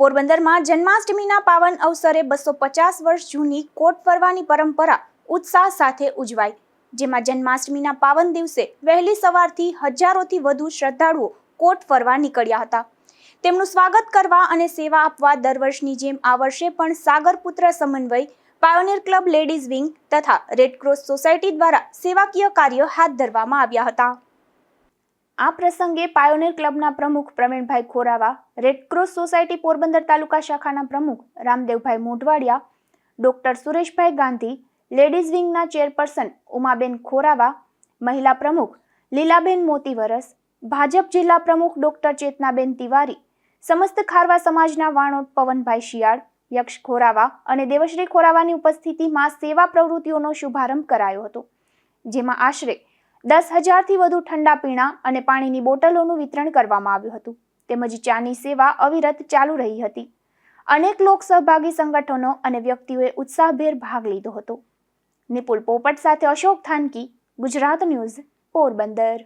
પોરબંદરમાં જન્માષ્ટમીના પાવન અવસરે બસો પચાસ વર્ષ જૂની કોટ ફરવાની પરંપરા ઉત્સાહ સાથે ઉજવાઈ જેમાં જન્માષ્ટમીના પાવન દિવસે વહેલી સવારથી હજારોથી વધુ શ્રદ્ધાળુઓ કોટ ફરવા નીકળ્યા હતા. તેમનું સ્વાગત કરવા અને સેવા આપવા દર વર્ષની જેમ આ વર્ષે પણ Sagarputra Samanvay pioneer club ladies wing તથા રેડક્રોસ સોસાયટી દ્વારા સેવાકીય કાર્ય હાથ ધરવામાં આવ્યા હતા. આ પ્રસંગે પાયોનિયર ક્લબના પ્રમુખ Pravinbhai Khorava Red Cross society Porbandar taluka શાખાના પ્રમુખ રામદેવભાઈ મોઢવાડિયા, ડોક્ટર સુરેશભાઈ ગાંધી, લેડીઝ વિંગના ચેરપર્સન ઉમાબેન ખોરાવા, મહિલા પ્રમુખ લીલાબેન મોતીવરસ, ભાજપ જિલ્લા પ્રમુખ ડોક્ટર ચેતનાબેન તિવારી, સમસ્ત ખારવા સમાજના વાણોટ પવનભાઈ શિયાળ, યક્ષ ખોરાવા અને દેવશ્રી ખોરાવાની ઉપસ્થિતિમાં સેવા પ્રવૃત્તિઓનો શુભારંભ કરાયો હતો, જેમાં આશરે દસ હજારથી વધુ ઠંડા પીણા અને પાણીની બોટલોનું વિતરણ કરવામાં આવ્યું હતું. તેમજ ચાની સેવા અવિરત ચાલુ રહી હતી. અનેક લોક સહભાગી સંગઠનો અને વ્યક્તિઓએ ઉત્સાહભેર ભાગ લીધો હતો. નિપુલ પોપટ સાથે અશોક થાનકી, ગુજરાત ન્યૂઝ, પોરબંદર.